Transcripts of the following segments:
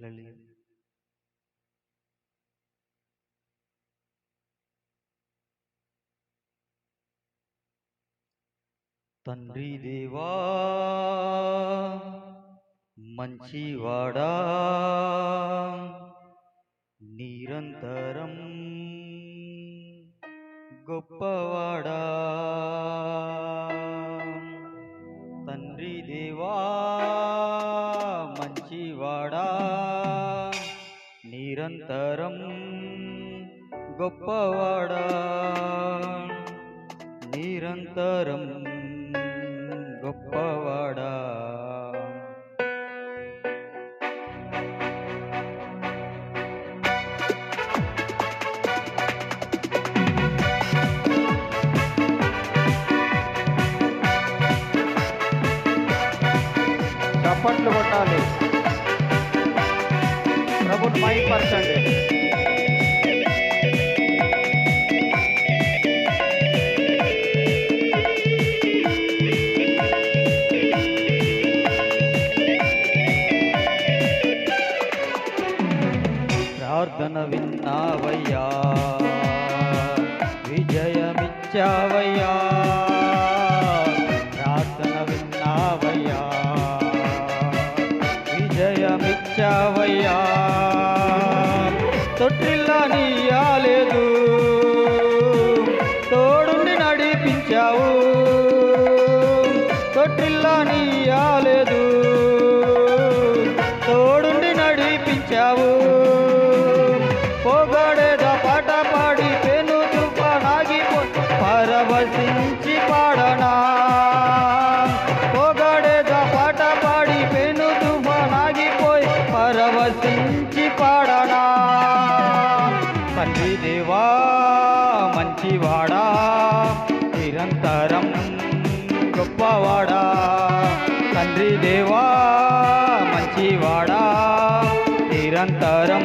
లలి తండ్రి దేవా మంచివాడా నిరంతరం గొప్పవాడా. నిరంతరం గొప్పవాడా నిరంతరం గొప్పవాడా చప్పట్లు కొట్టాలి ప్రభుని మైపరచండి ప్రార్థన విన్నావయ్యా విజయమిచ్చావయ్యా ప్రార్థన విన్నావయ్యా విజయమిచ్చావయ్యా. తొట్టిల్లా నీయాలేదు. తోడుండి నడిపించావు. తొట్టిల్లా నీయాలేదు. తోడుండి నడిపించావు. తండ్రి దేవా మంచివాడా నిరంతరం గొప్పవాడా. తండ్రి దేవా మంచివాడా నిరంతరం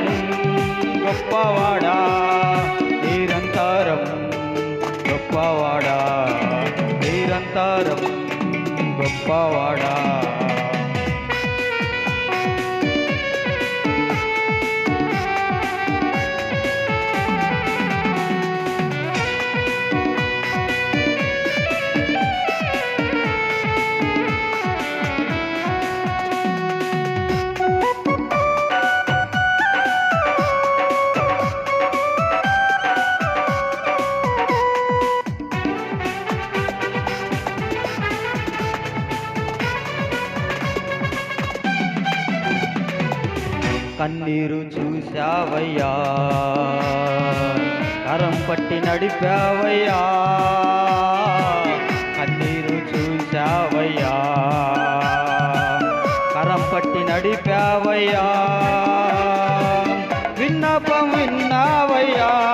గొప్పవాడా. నిరంతరం గొప్పవాడా నిరంతరం గొప్పవాడా. కన్నీరు చూశావయ్యా. కరం పట్టి నడిపావయ్యా. కన్నీరు చూశావయ్యా. కరం పట్టి నడిపావయ్యా. విన్నపం విన్నావయ్యా.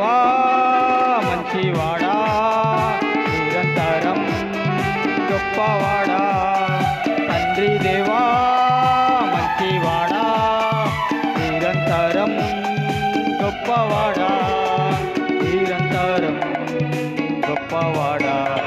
దేవా మంచివాడా నిరంతరం గొప్పవాడా. తండ్రి దేవా మంచివాడా నిరంతరం గొప్పవాడా. నిరంతరం గొప్పవాడా.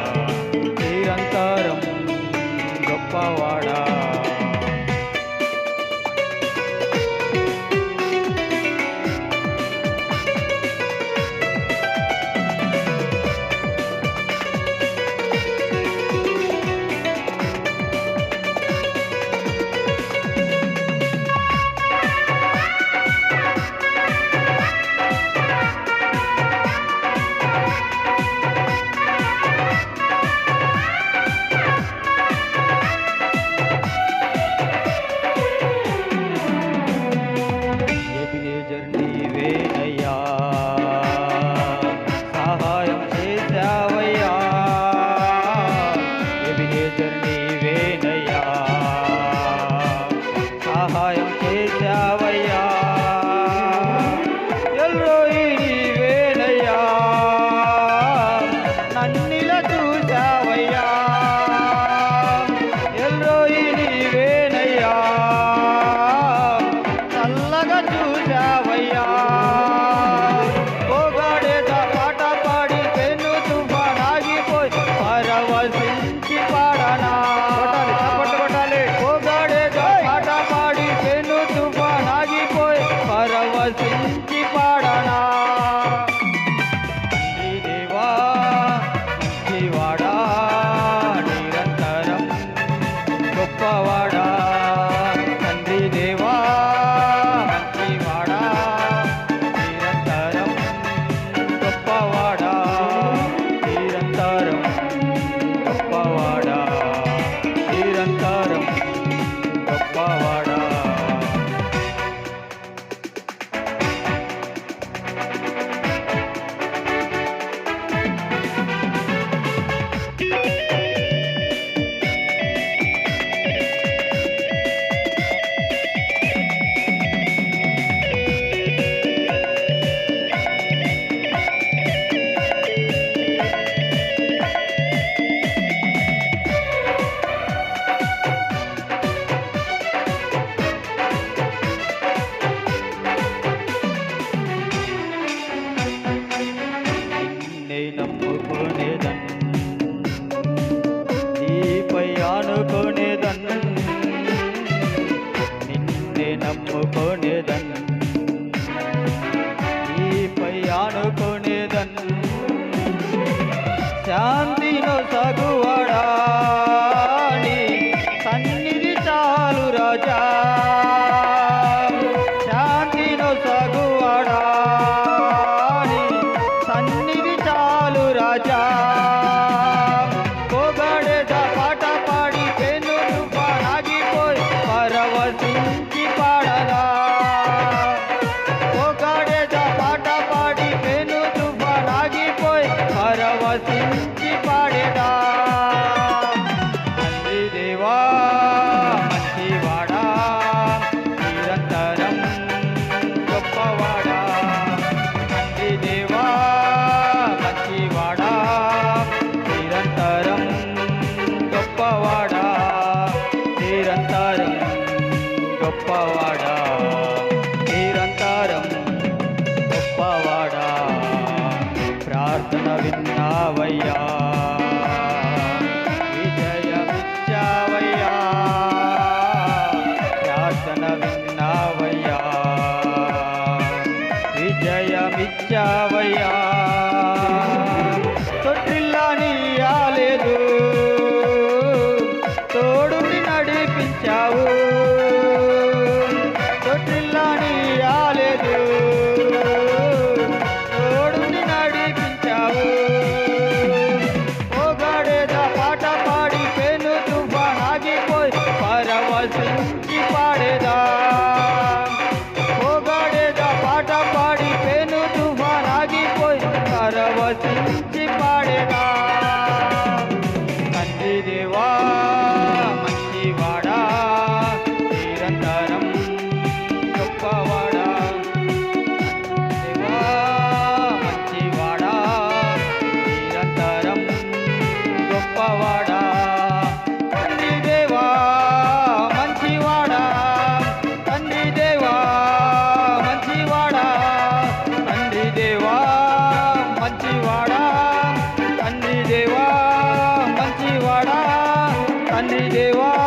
రాజా. పొగడేద పాట పాడి తెనులు పారాగిపోయి పరవశించి పాడగా పొగడేద పాట పాడి తెనులు పారాగిపోయి పరవశించి పాడేదా గొప్పవాడా? నిరంతరం గొప్పవాడా? నిరంతరం గొప్పవాడా? ప్రార్థన విన్నావయ్యా. విజయమిచ్చావయ్యా ప్రార్థన విన్నావయ్యా. విజయమిచ్చావ तारवती 你给我